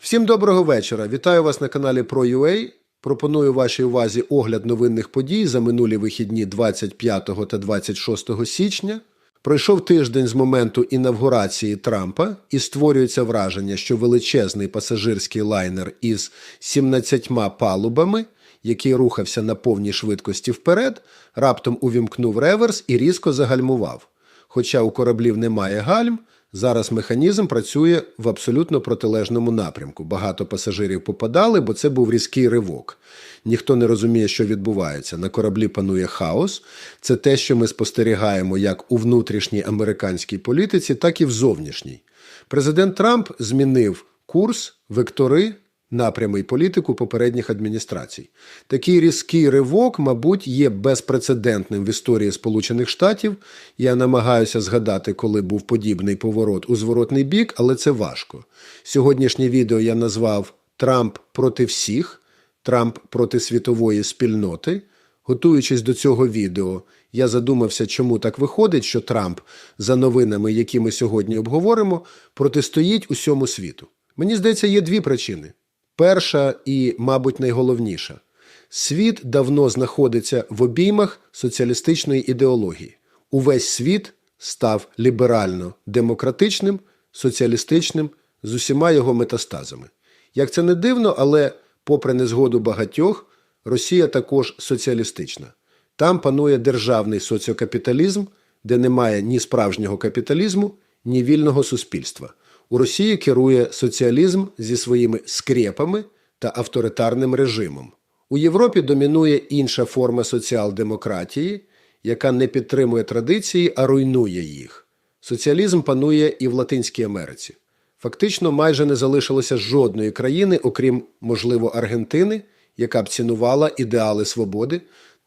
Всім доброго вечора. Вітаю вас на каналі ProUA. Пропоную вашій увазі огляд новинних подій за минулі вихідні 25 та 26 січня. Пройшов тиждень з моменту інавгурації Трампа і створюється враження, що величезний пасажирський лайнер із 17 палубами, який рухався на повній швидкості вперед, раптом увімкнув реверс і різко загальмував. Хоча у кораблів немає гальм, зараз механізм працює в абсолютно протилежному напрямку. Багато пасажирів попадали, бо це був різкий ривок. Ніхто не розуміє, що відбувається. На кораблі панує хаос. Це те, що ми спостерігаємо як у внутрішній американській політиці, так і в зовнішній. Президент Трамп змінив курс, вектори, напрями й політику попередніх адміністрацій. Такий різкий ривок, мабуть, є безпрецедентним в історії Сполучених Штатів. Я намагаюся згадати, коли був подібний поворот у зворотний бік, але це важко. Сьогоднішнє відео я назвав Трамп проти всіх, Трамп проти світової спільноти. Готуючись до цього відео, я задумався, чому так виходить, що Трамп, за новинами, які ми сьогодні обговоримо, протистоїть усьому світу. Мені здається, є дві причини. Перша і, мабуть, найголовніша світ давно знаходиться в обіймах соціалістичної ідеології. Увесь світ став ліберально демократичним, соціалістичним з усіма його метастазами. Як це не дивно, але, попри незгоду багатьох, Росія також соціалістична. Там панує державний соціокапіталізм, де немає ні справжнього капіталізму, ні вільного суспільства. У Росії керує соціалізм зі своїми скрепами та авторитарним режимом. У Європі домінує інша форма соціал-демократії, яка не підтримує традиції, а руйнує їх. Соціалізм панує і в Латинській Америці. Фактично, майже не залишилося жодної країни, окрім, можливо, Аргентини, яка б цінувала ідеали свободи.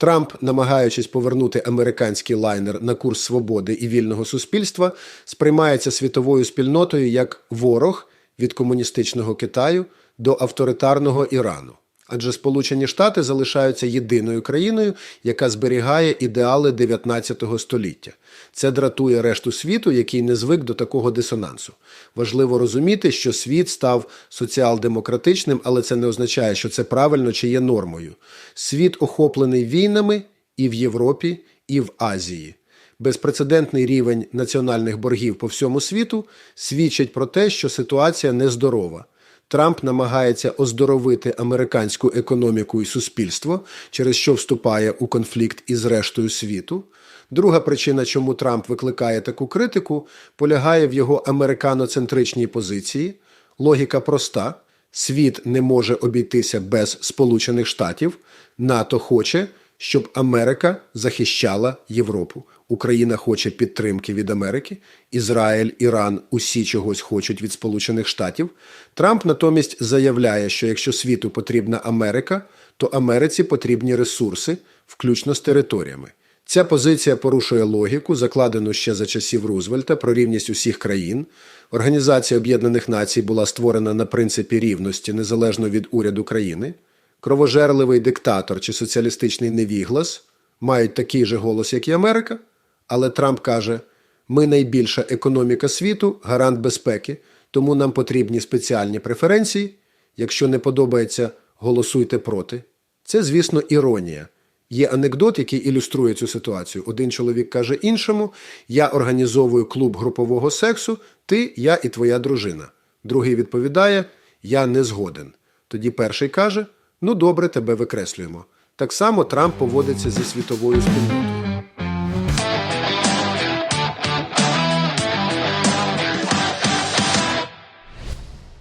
Трамп, намагаючись повернути американський лайнер на курс свободи і вільного суспільства, сприймається світовою спільнотою як ворог від комуністичного Китаю до авторитарного Ірану. Адже Сполучені Штати залишаються єдиною країною, яка зберігає ідеали 19 століття. Це дратує решту світу, який не звик до такого дисонансу. Важливо розуміти, що світ став соціал-демократичним, але це не означає, що це правильно чи є нормою. Світ охоплений війнами і в Європі, і в Азії. Безпрецедентний рівень національних боргів по всьому світу свідчить про те, що ситуація нездорова. Трамп намагається оздоровити американську економіку і суспільство, через що вступає у конфлікт із рештою світу. Друга причина, чому Трамп викликає таку критику, полягає в його американоцентричній позиції. Логіка проста: світ не може обійтися без Сполучених Штатів. НАТО хоче, щоб Америка захищала Європу. Україна хоче підтримки від Америки, Ізраїль, Іран усі чогось хочуть від Сполучених Штатів. Трамп натомість заявляє, що якщо світу потрібна Америка, то Америці потрібні ресурси, включно з територіями. Ця позиція порушує логіку, закладену ще за часів Рузвельта про рівність усіх країн. Організація Об'єднаних Націй була створена на принципі рівності незалежно від уряду країни. Кровожерливий диктатор чи соціалістичний невіглас мають такий же голос, як і Америка. Але Трамп каже: ми найбільша економіка світу, гарант безпеки, тому нам потрібні спеціальні преференції. Якщо не подобається, голосуйте проти. Це, звісно, іронія. Є анекдот, який ілюструє цю ситуацію. Один чоловік каже іншому: Я організовую клуб групового сексу, ти, я і твоя дружина. Другий відповідає: Я не згоден. Тоді перший каже: Ну добре, тебе викреслюємо. Так само Трамп поводиться зі світовою спільнотою.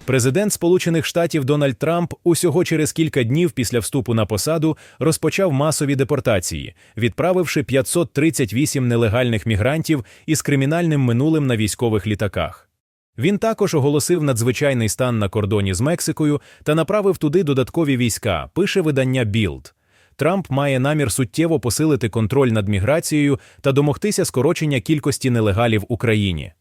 Президент Сполучених Штатів Дональд Трамп усього через кілька днів після вступу на посаду розпочав масові депортації, відправивши 538 нелегальних мігрантів із кримінальним минулим на військових літаках. Він також оголосив надзвичайний стан на кордоні з Мексикою та направив туди додаткові війська, пише видання Білд. Трамп має намір суттєво посилити контроль над міграцією та домогтися скорочення кількості нелегалів в Україні.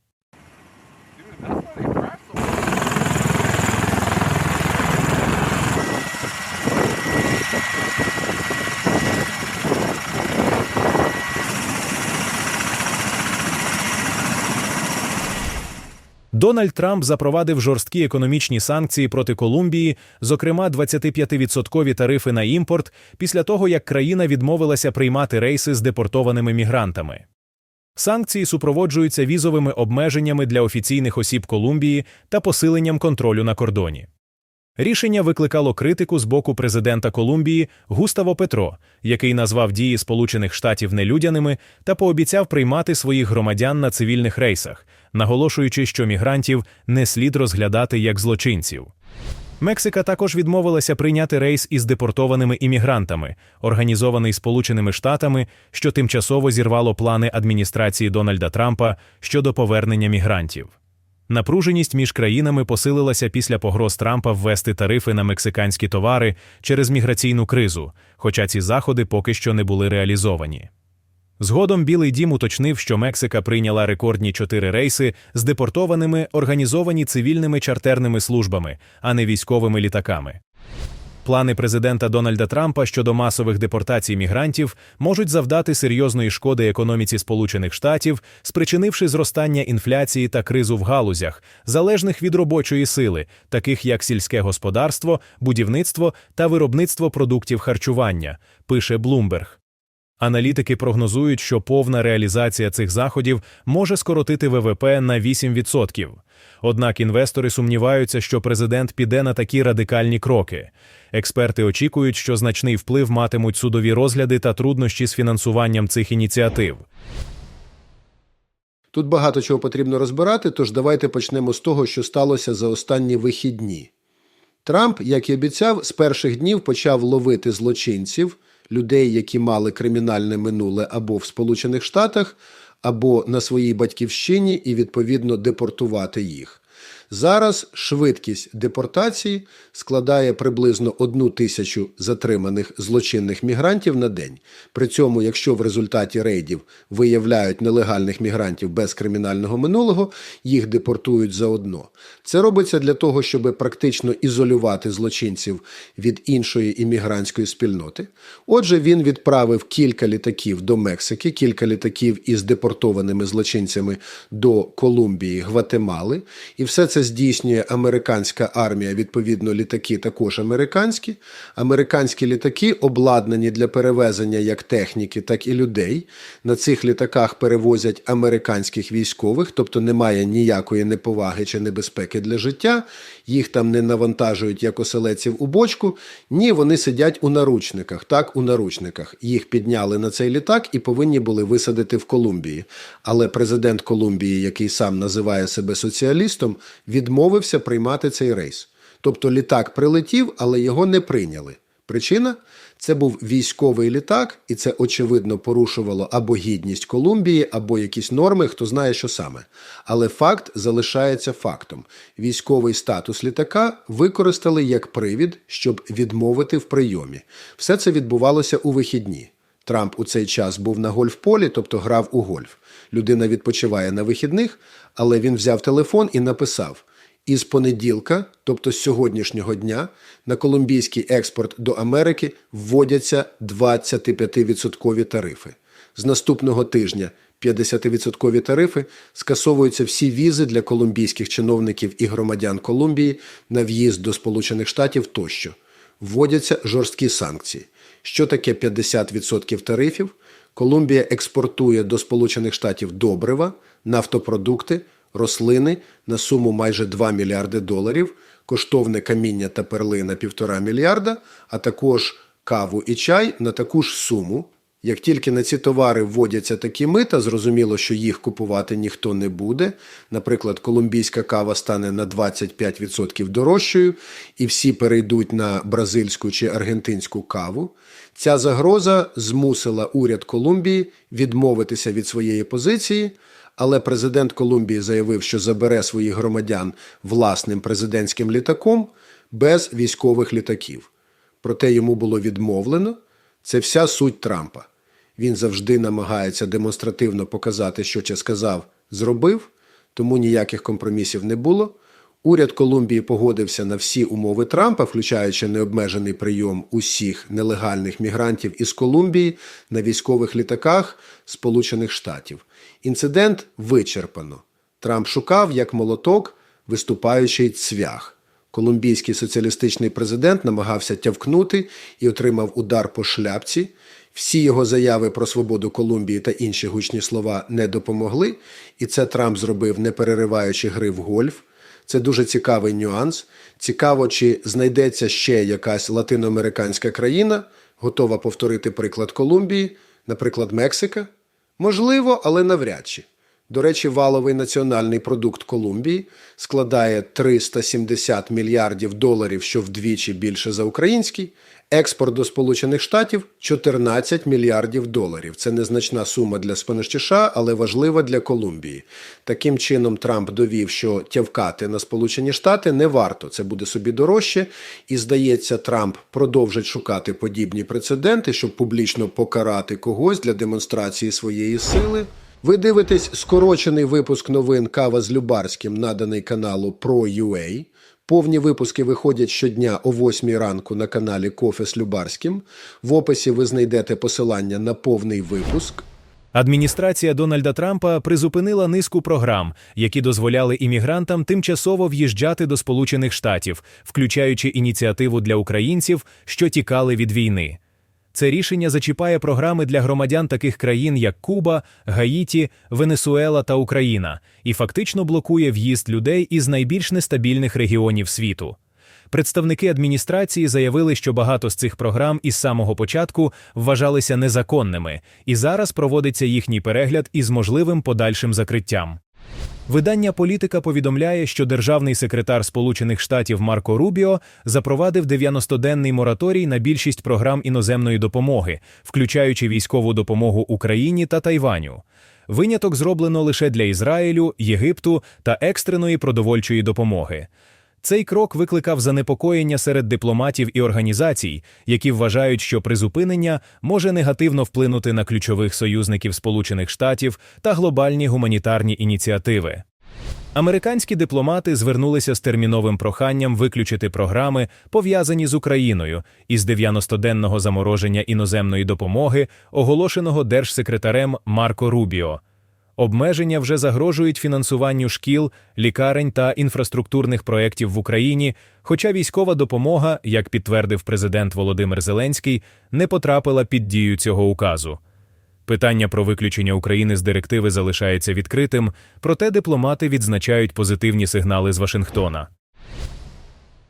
Дональд Трамп запровадив жорсткі економічні санкції проти Колумбії, зокрема 25% тарифи на імпорт, після того як країна відмовилася приймати рейси з депортованими мігрантами. Санкції супроводжуються візовими обмеженнями для офіційних осіб Колумбії та посиленням контролю на кордоні. Рішення викликало критику з боку президента Колумбії Густаво Петро, який назвав дії Сполучених Штатів нелюдяними та пообіцяв приймати своїх громадян на цивільних рейсах, наголошуючи, що мігрантів не слід розглядати як злочинців. Мексика також відмовилася прийняти рейс із депортованими іммігрантами, організований Сполученими Штатами, що тимчасово зірвало плани адміністрації Дональда Трампа щодо повернення мігрантів. Напруженість між країнами посилилася після погроз Трампа ввести тарифи на мексиканські товари через міграційну кризу, хоча ці заходи поки що не були реалізовані. Згодом Білий дім уточнив, що Мексика прийняла рекордні чотири рейси з депортованими, організовані цивільними чартерними службами, а не військовими літаками. Плани президента Дональда Трампа щодо масових депортацій мігрантів можуть завдати серйозної шкоди економіці Сполучених Штатів, спричинивши зростання інфляції та кризу в галузях, залежних від робочої сили, таких як сільське господарство, будівництво та виробництво продуктів харчування, пише Блумберг. Аналітики прогнозують, що повна реалізація цих заходів може скоротити ВВП на 8%. Однак інвестори сумніваються, що президент піде на такі радикальні кроки. Експерти очікують, що значний вплив матимуть судові розгляди та труднощі з фінансуванням цих ініціатив. Тут багато чого потрібно розбирати, тож давайте почнемо з того, що сталося за останні вихідні. Трамп, як і обіцяв, з перших днів почав ловити злочинців, людей, які мали кримінальне минуле або в Сполучених Штатах, або на своїй батьківщині, і відповідно депортувати їх. Зараз швидкість депортації складає приблизно одну тисячу затриманих злочинних мігрантів на день. При цьому, якщо в результаті рейдів виявляють нелегальних мігрантів без кримінального минулого, їх депортують заодно. Це робиться для того, щоб практично ізолювати злочинців від іншої іммігрантської спільноти. Отже, він відправив кілька літаків до Мексики, кілька літаків із депортованими злочинцями до Колумбії, Гватемали, і все це здійснює американська армія. Відповідно, літаки також американські. Американські літаки обладнані для перевезення як техніки, так і людей. На цих літаках перевозять американських військових, тобто немає ніякої неповаги чи небезпеки для життя. Їх там не навантажують як оселеців у бочку. Ні, вони сидять у наручниках. Так, у наручниках. Їх підняли на цей літак і повинні були висадити в Колумбії. Але президент Колумбії, який сам називає себе соціалістом, відмовився приймати цей рейс. Тобто літак прилетів, але його не прийняли. Причина це був військовий літак, і це очевидно порушувало або гідність Колумбії, або якісь норми, хто знає, що саме. Але факт залишається фактом: військовий статус літака використали як привід, щоб відмовити в прийомі. Все це відбувалося у вихідні. Трамп у цей час був на гольф-полі, тобто грав у гольф. Людина відпочиває на вихідних, але він взяв телефон і написав. Із понеділка, тобто з сьогоднішнього дня, на колумбійський експорт до Америки вводяться 25% тарифи. З наступного тижня 50% тарифи скасовуються всі візи для колумбійських чиновників і громадян Колумбії на в'їзд до Сполучених Штатів тощо. Вводяться жорсткі санкції. Що таке 50% тарифів? Колумбія експортує до Сполучених Штатів добрива, нафтопродукти, рослини на суму майже 2 мільярди доларів, коштовне каміння та перли на 1,5 мільярда, а також каву і чай на таку ж суму. Як тільки на ці товари вводяться такі мита, зрозуміло, що їх купувати ніхто не буде. Наприклад, колумбійська кава стане на 25% дорожчою, і всі перейдуть на бразильську чи аргентинську каву. Ця загроза змусила уряд Колумбії відмовитися від своєї позиції. Але президент Колумбії заявив, що забере своїх громадян власним президентським літаком без військових літаків. Проте йому було відмовлено. Це вся суть Трампа. Він завжди намагається демонстративно показати, що чи сказав, зробив, тому ніяких компромісів не було. Уряд Колумбії погодився на всі умови Трампа, включаючи необмежений прийом усіх нелегальних мігрантів із Колумбії на військових літаках Сполучених Штатів. Інцидент вичерпано. Трамп шукав, як молоток, виступаючий цвях. Колумбійський соціалістичний президент намагався тявкнути і отримав удар по шляпці. Всі його заяви про свободу Колумбії та інші гучні слова не допомогли, і це Трамп зробив, не перериваючи гри в гольф. Це дуже цікавий нюанс. Цікаво, чи знайдеться ще якась латиноамериканська країна, готова повторити приклад Колумбії, наприклад, Мексика. Можливо, але навряд чи. До речі, валовий національний продукт Колумбії складає 370 мільярдів доларів, що вдвічі більше за український. Експорт до Сполучених Штатів 14 мільярдів доларів. Це незначна сума для США, але важлива для Колумбії. Таким чином, Трамп довів, що тявкати на Сполучені Штати не варто. Це буде собі дорожче. І здається, Трамп продовжить шукати подібні прецеденти, щоб публічно покарати когось для демонстрації своєї сили. Ви дивитесь скорочений випуск новин Кава з Любарським, наданий каналу Pro.ua. Повні випуски виходять щодня о 8 ранку на каналі Кофе з Любарським. В описі ви знайдете посилання на повний випуск. Адміністрація Дональда Трампа призупинила низку програм, які дозволяли іммігрантам тимчасово в'їжджати до Сполучених Штатів, включаючи ініціативу для українців, що тікали від війни. Це рішення зачіпає програми для громадян таких країн, як Куба, Гаїті, Венесуела та Україна, і фактично блокує в'їзд людей із найбільш нестабільних регіонів світу. Представники адміністрації заявили, що багато з цих програм із самого початку вважалися незаконними, і зараз проводиться їхній перегляд із можливим подальшим закриттям. Видання Політика повідомляє, що державний секретар Сполучених Штатів Марко Рубіо запровадив 90-денний мораторій на більшість програм іноземної допомоги, включаючи військову допомогу Україні та Тайваню. Виняток зроблено лише для Ізраїлю, Єгипту та екстреної продовольчої допомоги. Цей крок викликав занепокоєння серед дипломатів і організацій, які вважають, що призупинення може негативно вплинути на ключових союзників Сполучених Штатів та глобальні гуманітарні ініціативи. Американські дипломати звернулися з терміновим проханням виключити програми, пов'язані з Україною, із 90-денного замороження іноземної допомоги, оголошеного держсекретарем Марко Рубіо. Обмеження вже загрожують фінансуванню шкіл, лікарень та інфраструктурних проєктів в Україні, хоча військова допомога, як підтвердив президент Володимир Зеленський, не потрапила під дію цього указу. Питання про виключення України з директиви залишається відкритим, проте дипломати відзначають позитивні сигнали з Вашингтона.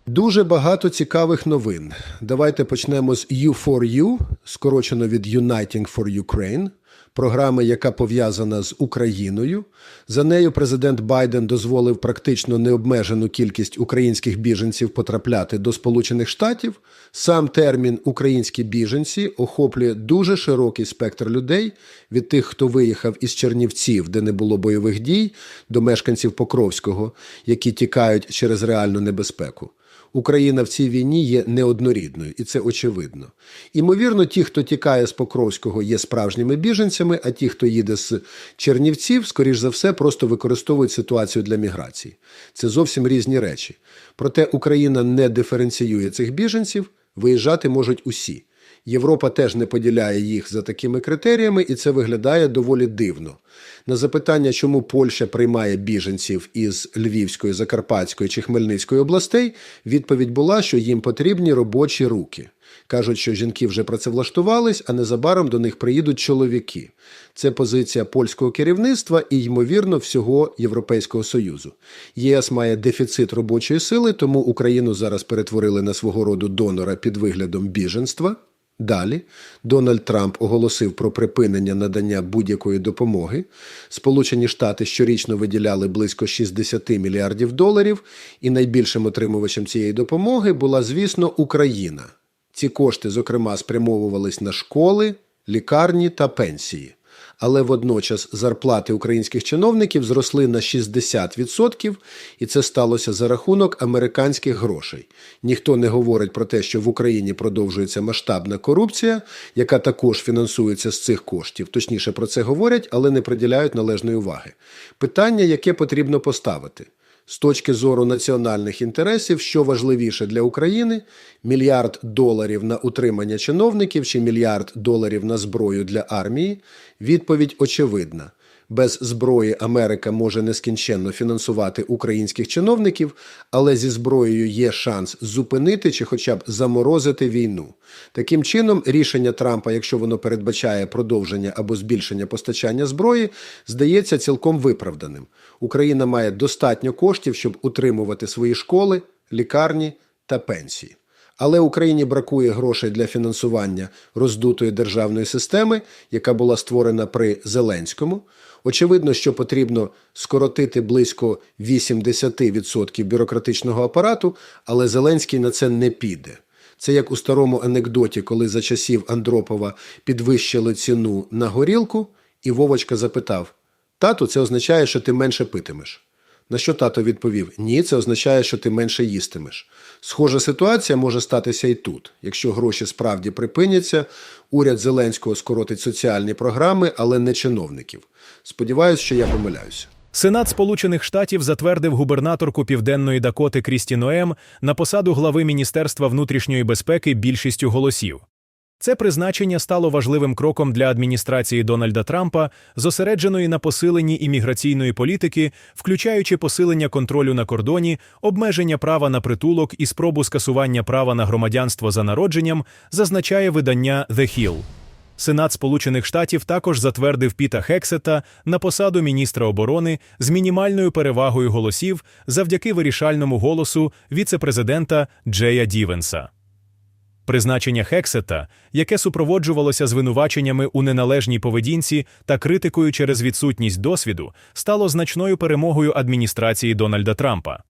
Дуже багато цікавих новин. Давайте почнемо з U4U, скорочено від Uniting for Ukraine, програми, яка пов'язана з Україною. За нею президент Байден дозволив практично необмежену кількість українських біженців потрапляти до Сполучених Штатів. Сам термін українські біженці охоплює дуже широкий спектр людей від тих, хто виїхав із Чернівців, де не було бойових дій, до мешканців Покровського, які тікають через реальну небезпеку. Україна в цій війні є неоднорідною, і це очевидно. Імовірно, ті, хто тікає з Покровського, є справжніми біженцями, а ті, хто їде з Чернівців, скоріш за все, просто використовують ситуацію для міграції. Це зовсім різні речі. Проте Україна не диференціює цих біженців, виїжджати можуть усі. Європа теж не поділяє їх за такими критеріями, і це виглядає доволі дивно. На запитання, чому Польща приймає біженців із Львівської, Закарпатської чи Хмельницької областей, відповідь була, що їм потрібні робочі руки. Кажуть, що жінки вже працевлаштувались, а незабаром до них приїдуть чоловіки. Це позиція польського керівництва і, ймовірно, всього Європейського Союзу. ЄС має дефіцит робочої сили, тому Україну зараз перетворили на свого роду донора під виглядом біженства. Далі Дональд Трамп оголосив про припинення надання будь-якої допомоги. Сполучені Штати щорічно виділяли близько 60 мільярдів доларів, і найбільшим отримувачем цієї допомоги була, звісно, Україна. Ці кошти, зокрема, спрямовувались на школи, лікарні та пенсії. Але водночас зарплати українських чиновників зросли на 60%, і це сталося за рахунок американських грошей. Ніхто не говорить про те, що в Україні продовжується масштабна корупція, яка також фінансується з цих коштів. Точніше про це говорять, але не приділяють належної уваги. Питання, яке потрібно поставити. З точки зору національних інтересів, що важливіше для України мільярд доларів на утримання чиновників чи мільярд доларів на зброю для армії? Відповідь очевидна. Без зброї Америка може нескінченно фінансувати українських чиновників, але зі зброєю є шанс зупинити чи хоча б заморозити війну. Таким чином, рішення Трампа, якщо воно передбачає продовження або збільшення постачання зброї, здається цілком виправданим. Україна має достатньо коштів, щоб утримувати свої школи, лікарні та пенсії. Але Україні бракує грошей для фінансування роздутої державної системи, яка була створена при Зеленському. Очевидно, що потрібно скоротити близько 80% бюрократичного апарату, але Зеленський на це не піде. Це як у старому анекдоті, коли за часів Андропова підвищили ціну на горілку, і Вовочка запитав: Тату, це означає, що ти менше питимеш. На що тато відповів: Ні, це означає, що ти менше їстимеш. Схожа ситуація може статися і тут. Якщо гроші справді припиняться, уряд Зеленського скоротить соціальні програми, але не чиновників. Сподіваюсь, що я помиляюся. Сенат Сполучених Штатів затвердив губернаторку Південної Дакоти Крісті на посаду глави Міністерства внутрішньої безпеки більшістю голосів. Це призначення стало важливим кроком для адміністрації Дональда Трампа, зосередженої на посиленні імміграційної політики, включаючи посилення контролю на кордоні, обмеження права на притулок і спробу скасування права на громадянство за народженням, зазначає видання The Hill. Сенат Сполучених Штатів також затвердив Піта Хексета на посаду міністра оборони з мінімальною перевагою голосів завдяки вирішальному голосу віце-президента Джея Дівенса. Призначення Хексета, яке супроводжувалося звинуваченнями у неналежній поведінці та критикою через відсутність досвіду, стало значною перемогою адміністрації Дональда Трампа.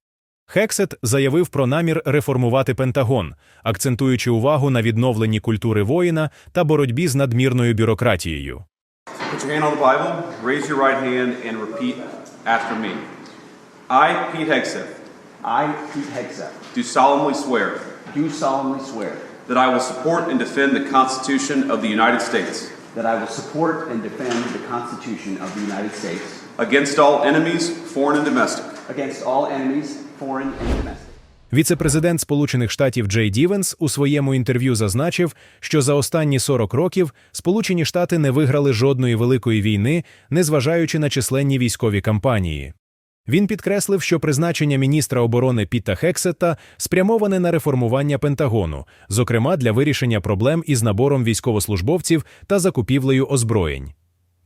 Хексет заявив про намір реформувати Пентагон, акцентуючи увагу на відновленні культури воїна та боротьбі з надмірною бюрократією. I, Pete Hegseth, I, Pete Hegseth, do solemnly swear do solemnly swear that I will support and defend the Constitution of the United States that I will support and defend the Constitution of the United States against all enemies, foreign and domestic, against all enemies, foreign and domestic. Віце-президент Сполучених Штатів Джей Дівенс у своєму інтерв'ю зазначив, що за останні 40 років Сполучені Штати не виграли жодної великої війни, незважаючи на численні військові кампанії. Він підкреслив, що призначення міністра оборони Піта Хексета спрямоване на реформування Пентагону, зокрема для вирішення проблем із набором військовослужбовців та закупівлею озброєнь.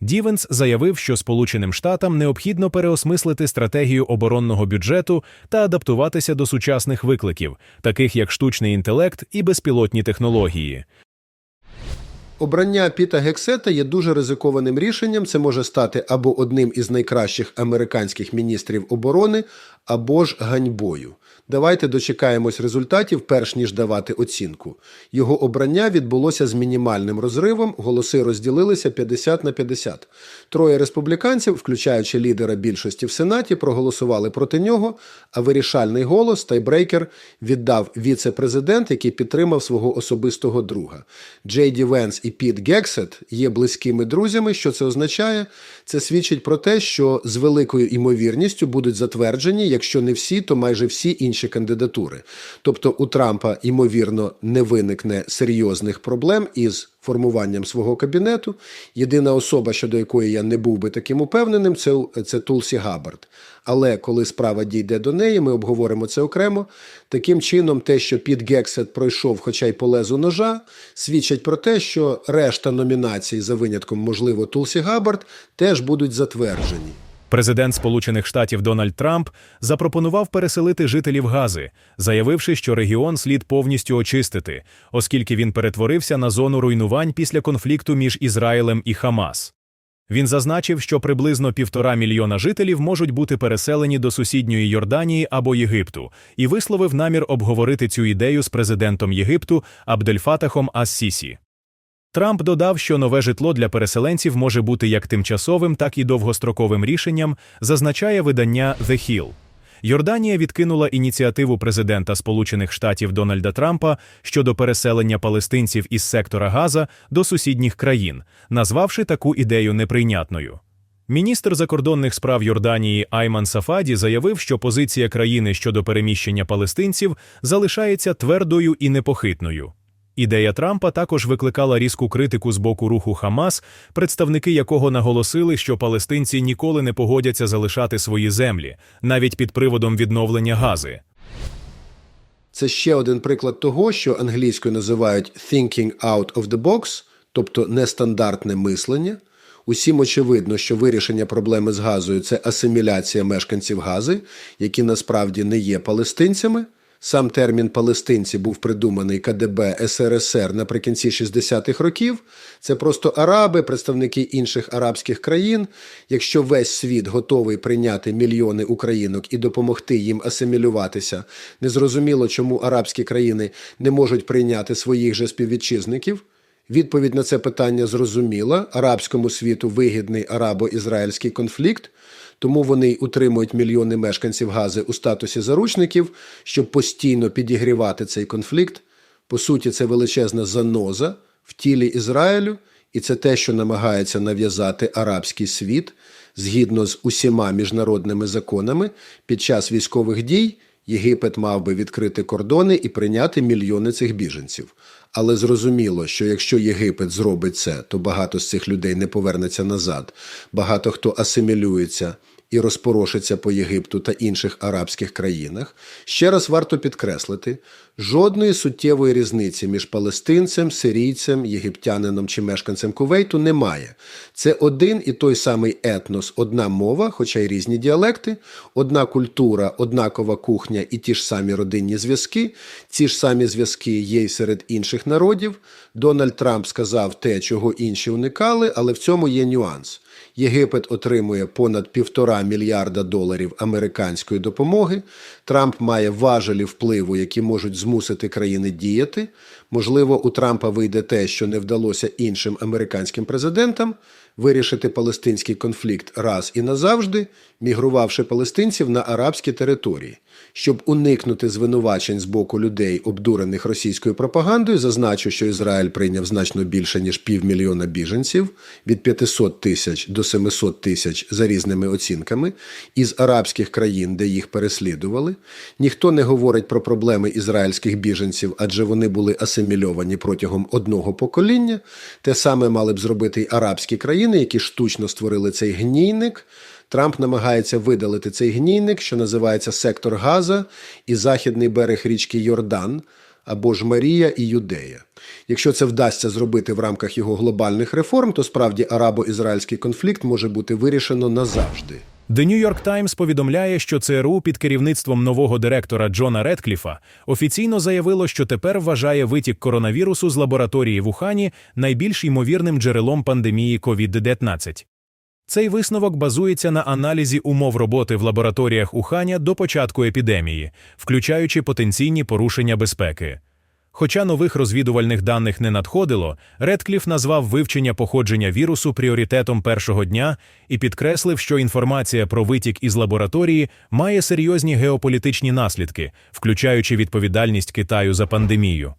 Дівенс заявив, що Сполученим Штатам необхідно переосмислити стратегію оборонного бюджету та адаптуватися до сучасних викликів, таких як штучний інтелект і безпілотні технології. Обрання Піта Гексета є дуже ризикованим рішенням. Це може стати або одним із найкращих американських міністрів оборони, або ж ганьбою. Давайте дочекаємось результатів, перш ніж давати оцінку. Його обрання відбулося з мінімальним розривом, голоси розділилися 50 на 50. Троє республіканців, включаючи лідера більшості в Сенаті, проголосували проти нього, а вирішальний голос тайбрейкер віддав віце-президент, який підтримав свого особистого друга. Джей Ді Венс і Піт Гексет є близькими друзями. Що це означає? Це свідчить про те, що з великою імовірністю будуть затверджені, якщо не всі, то майже всі інші кандидатури. Тобто у Трампа, ймовірно, не виникне серйозних проблем із формуванням свого кабінету. Єдина особа, щодо якої я не був би таким упевненим, це, це Тулсі Габбард. Але коли справа дійде до неї, ми обговоримо це окремо. Таким чином, те, що Піт Гексет пройшов, хоча й по лезу ножа, свідчить про те, що решта номінацій, за винятком, можливо, Тулсі Габбард, теж будуть затверджені. Президент Сполучених Штатів Дональд Трамп запропонував переселити жителів Гази, заявивши, що регіон слід повністю очистити, оскільки він перетворився на зону руйнувань після конфлікту між Ізраїлем і Хамас. Він зазначив, що приблизно півтора мільйона жителів можуть бути переселені до сусідньої Йорданії або Єгипту, і висловив намір обговорити цю ідею з президентом Єгипту Абдельфатахом Ас-Сісі. Трамп додав, що нове житло для переселенців може бути як тимчасовим, так і довгостроковим рішенням, зазначає видання The Hill. Йорданія відкинула ініціативу президента Сполучених Штатів Дональда Трампа щодо переселення палестинців із сектора Газа до сусідніх країн, назвавши таку ідею неприйнятною. Міністр закордонних справ Йорданії Айман Сафаді заявив, що позиція країни щодо переміщення палестинців залишається твердою і непохитною. Ідея Трампа також викликала різку критику з боку руху Хамас, представники якого наголосили, що палестинці ніколи не погодяться залишати свої землі, навіть під приводом відновлення Гази. Це ще один приклад того, що англійською називають thinking out of the box, тобто нестандартне мислення. Усім очевидно, що вирішення проблеми з газою це асиміляція мешканців Гази, які насправді не є палестинцями. Сам термін палестинці був придуманий КДБ СРСР наприкінці 60-х років. Це просто араби, представники інших арабських країн. Якщо весь світ готовий прийняти мільйони українок і допомогти їм асимілюватися, незрозуміло, чому арабські країни не можуть прийняти своїх же співвітчизників. Відповідь на це питання зрозуміла. Арабському світу вигідний арабо-ізраїльський конфлікт, тому вони утримують мільйони мешканців Гази у статусі заручників, щоб постійно підігрівати цей конфлікт. По суті, це величезна заноза в тілі Ізраїлю, і це те, що намагається нав'язати арабський світ згідно з усіма міжнародними законами під час військових дій. Єгипет мав би відкрити кордони і прийняти мільйони цих біженців. Але зрозуміло, що якщо Єгипет зробить це, то багато з цих людей не повернеться назад. Багато хто асимілюється і розпорошиться по Єгипту та інших арабських країнах. Ще раз варто підкреслити: жодної суттєвої різниці між палестинцем, сирійцем, єгиптянином чи мешканцем Кувейту немає. Це один і той самий етнос, одна мова, хоча й різні діалекти, одна культура, однакова кухня і ті ж самі родинні зв'язки. Ці ж самі зв'язки є й серед інших народів. Дональд Трамп сказав те, чого інші уникали, але в цьому є нюанс. Єгипет отримує понад півтора мільярда доларів американської допомоги. Трамп має важелі впливу, які можуть змусити країни діяти. Можливо, у Трампа вийде те, що не вдалося іншим американським президентам вирішити палестинський конфлікт раз і назавжди, мігрувавши палестинців на арабські території. Щоб уникнути звинувачень з боку людей, обдурених російською пропагандою, зазначу, що Ізраїль прийняв значно більше ніж півмільйона біженців від 500 тисяч до 700 тисяч за різними оцінками із арабських країн, де їх переслідували. Ніхто не говорить про проблеми ізраїльських біженців, адже вони були асимільовані протягом одного покоління. Те саме мали б зробити й арабські країни, які штучно створили цей гнійник. Трамп намагається видалити цей гнійник, що називається сектор Газа і західний берег річки Йордан або ж Марія і Юдея. Якщо це вдасться зробити в рамках його глобальних реформ, то справді арабо-ізраїльський конфлікт може бути вирішено назавжди. The New York Times повідомляє, що ЦРУ під керівництвом нового директора Джона Редкліфа офіційно заявило, що тепер вважає витік коронавірусу з лабораторії в Ухані найбільш ймовірним джерелом пандемії COVID-19. Цей висновок базується на аналізі умов роботи в лабораторіях Уханя до початку епідемії, включаючи потенційні порушення безпеки. Хоча нових розвідувальних даних не надходило, Редкліф назвав вивчення походження вірусу пріоритетом першого дня і підкреслив, що інформація про витік із лабораторії має серйозні геополітичні наслідки, включаючи відповідальність Китаю за пандемію.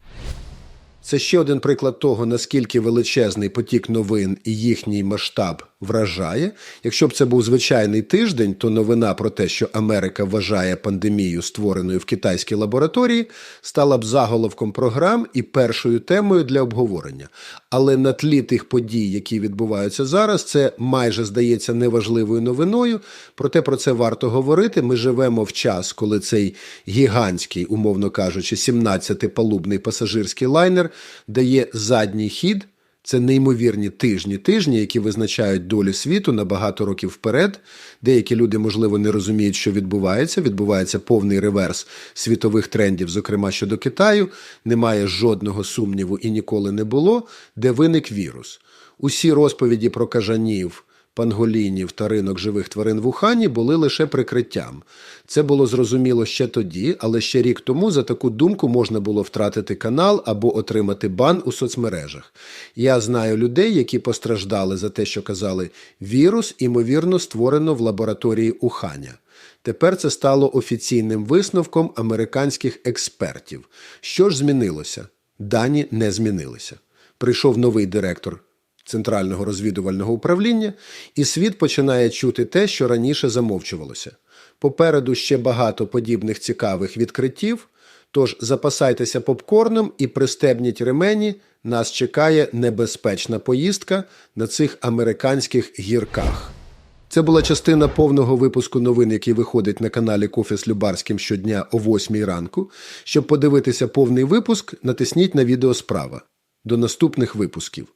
Це ще один приклад того, наскільки величезний потік новин і їхній масштаб вражає. Якщо б це був звичайний тиждень, то новина про те, що Америка вважає пандемію, створеною в китайській лабораторії, стала б заголовком програм і першою темою для обговорення. Але на тлі тих подій, які відбуваються зараз, це майже здається неважливою новиною. Проте про це варто говорити. Ми живемо в час, коли цей гігантський, умовно кажучи, 17-палубний пасажирський лайнер дає задній хід. Це неймовірні тижні, тижні, які визначають долю світу на багато років вперед. Деякі люди, можливо, не розуміють, що відбувається. Відбувається повний реверс світових трендів, зокрема щодо Китаю. Немає жодного сумніву і ніколи не було, де виник вірус. Усі розповіді про кажанів. Панголінів та ринок живих тварин в Ухані були лише прикриттям. Це було зрозуміло ще тоді, але ще рік тому за таку думку можна було втратити канал або отримати бан у соцмережах. Я знаю людей, які постраждали за те, що казали, вірус, імовірно, створено в лабораторії Уханя. Тепер це стало офіційним висновком американських експертів. Що ж змінилося? Дані не змінилися. Прийшов новий директор Центрального розвідувального управління, і світ починає чути те, що раніше замовчувалося. Попереду ще багато подібних цікавих відкриттів. Тож запасайтеся попкорном і пристебніть ремені. Нас чекає небезпечна поїздка на цих американських гірках. Це була частина повного випуску новин, який виходить на каналі Кофе з Любарським щодня о 8 ранку. Щоб подивитися повний випуск, натисніть на відео справа. До наступних випусків.